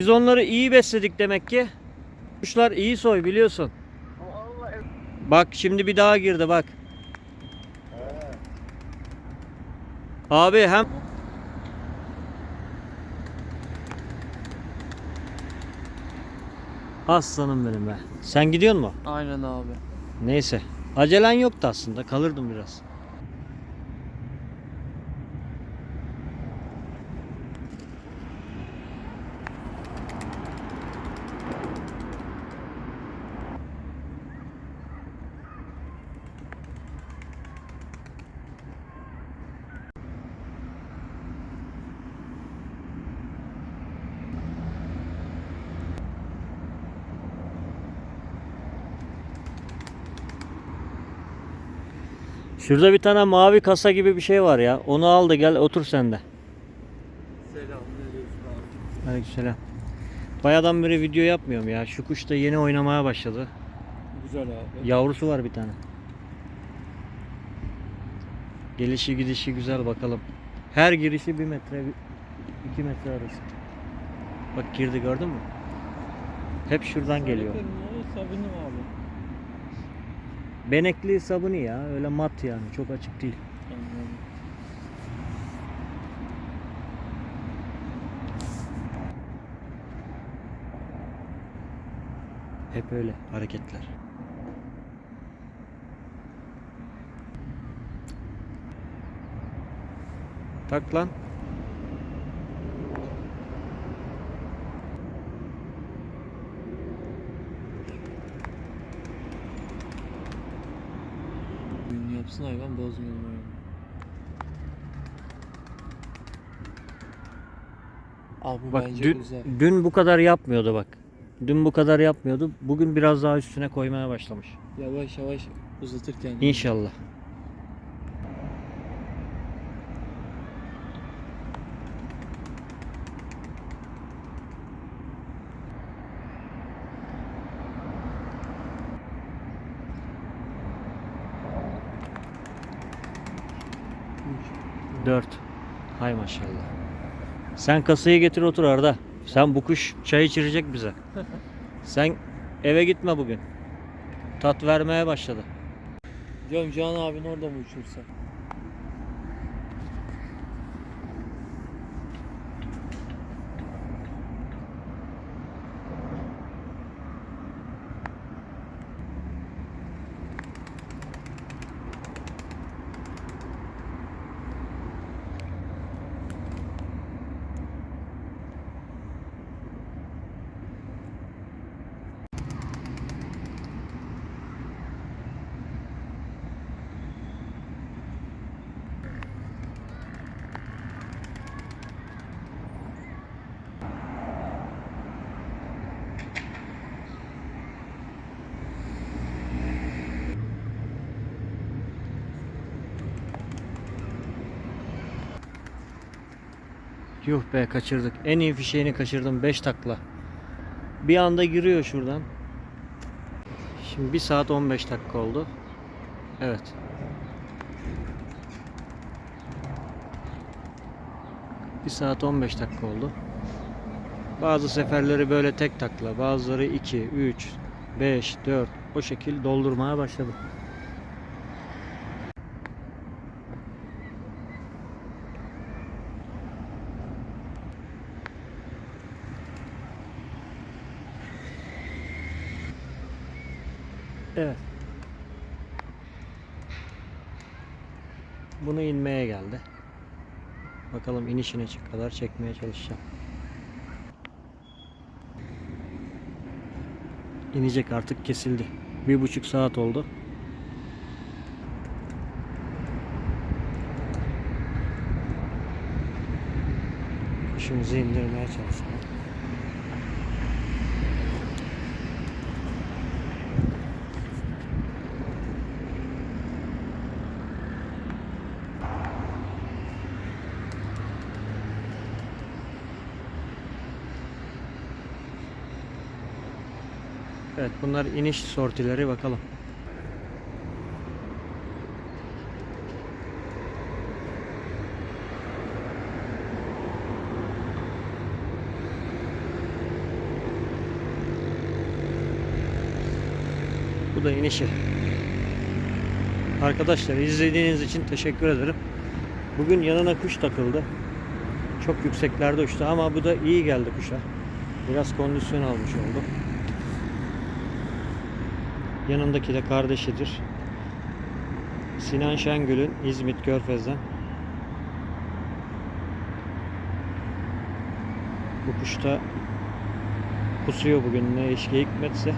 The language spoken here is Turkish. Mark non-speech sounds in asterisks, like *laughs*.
Biz onları iyi besledik demek ki. Kuşlar iyi soy biliyorsun. Bak şimdi bir daha girdi bak. Abi hem Aslanım benim be. Sen gidiyor mu? Aynen abi. Neyse. Acelen yoktu aslında. Kalırdım biraz. Şurada bir tane mavi kasa gibi bir şey var ya. Onu al da gel otur sen de. Selam. Aleykümselam. Bayağıdan beri video yapmıyorum ya. Şu kuş da yeni oynamaya başladı. Güzel abi. Yavrusu var bir tane. Gelişi gidişi güzel bakalım. Her girişi bir metre, iki metre arası. Bak girdi gördün mü? Hep şuradan geliyor. Sabinim abi. Benekli sabuni ya. Öyle mat yani. Çok açık değil. Hep öyle hareketler. Tak lan. Yapsın hayvan oyunu. Abi bu Bak bence dün, güzel. dün bu kadar yapmıyordu bak. Dün bu kadar yapmıyordu. Bugün biraz daha üstüne koymaya başlamış. Yavaş yavaş uzatırken. İnşallah. Dört. Hay maşallah. Sen kasayı getir otur Arda. Sen bu kuş çay içirecek bize. *laughs* Sen eve gitme bugün. Tat vermeye başladı. Diyorum Can abin orada mı uçursa? Yuh be kaçırdık. En iyi fişeğini kaçırdım 5 takla. Bir anda giriyor şuradan. Şimdi 1 saat 15 dakika oldu. Evet. Bir saat 15 dakika oldu. Bazı seferleri böyle tek takla, bazıları 2, 3, 5, 4 o şekil doldurmaya başladı. Evet. Bunu inmeye geldi. Bakalım inişine çık kadar çekmeye çalışacağım. İnecek artık kesildi. Bir buçuk saat oldu. Kuşumuzu indirmeye çalışalım. Evet bunlar iniş sortileri bakalım. Bu da inişi. Arkadaşlar izlediğiniz için teşekkür ederim. Bugün yanına kuş takıldı. Çok yükseklerde uçtu ama bu da iyi geldi kuşa. Biraz kondisyon almış oldu. Yanındaki de kardeşidir. Sinan Şengül'ün İzmit Körfez'den. Bu kuş da kusuyor bugün ne eşki hikmetse.